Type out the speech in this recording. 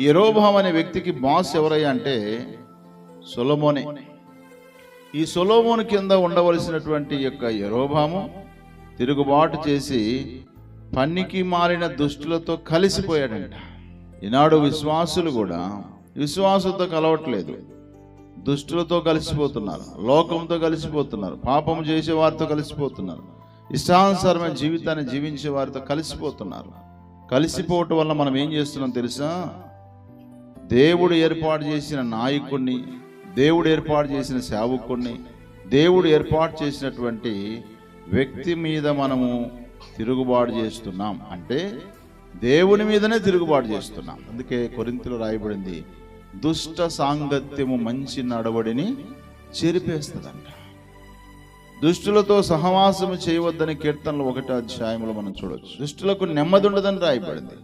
ఎరోభాం అనే వ్యక్తికి బాస్ ఎవరయ్యా అంటే సొలమోనే. ఈ సొలోమోను కింద ఉండవలసినటువంటి యొక్క ఎరోభాము తిరుగుబాటు చేసి పన్నికి మారిన దుష్టులతో కలిసిపోయాడంట. ఈనాడు విశ్వాసులు కూడా విశ్వాసంతో కలవట్లేదు. దుష్టులతో కలిసిపోతున్నారు లోకంతో కలిసిపోతున్నారు పాపం చేసే వారితో కలిసిపోతున్నారు ఇష్టానుసారమైన జీవితాన్ని జీవించే వారితో కలిసిపోతున్నారు. కలిసిపోవటం వల్ల మనం ఏం చేస్తున్నాం తెలుసా? దేవుడు ఏర్పాటు చేసిన నాయకుడిని దేవుడు ఏర్పాటు చేసిన సేవకుడిని దేవుడు ఏర్పాటు చేసినటువంటి వ్యక్తి మీద మనము తిరుగుబాటు చేస్తున్నాం. అంటే దేవుని మీదనే తిరుగుబాటు చేస్తున్నాం. అందుకే కొరింతలో రాయబడింది దుష్ట సాంగత్యము మంచి నడవడిని చెరిపేస్తుందంట. దుష్టులతో సహవాసము చేయవద్దని కీర్తనలు ఒకటి అధ్యాయంలో మనం చూడవచ్చు దుష్టులకు నెమ్మది ఉండదని రాయబడింది.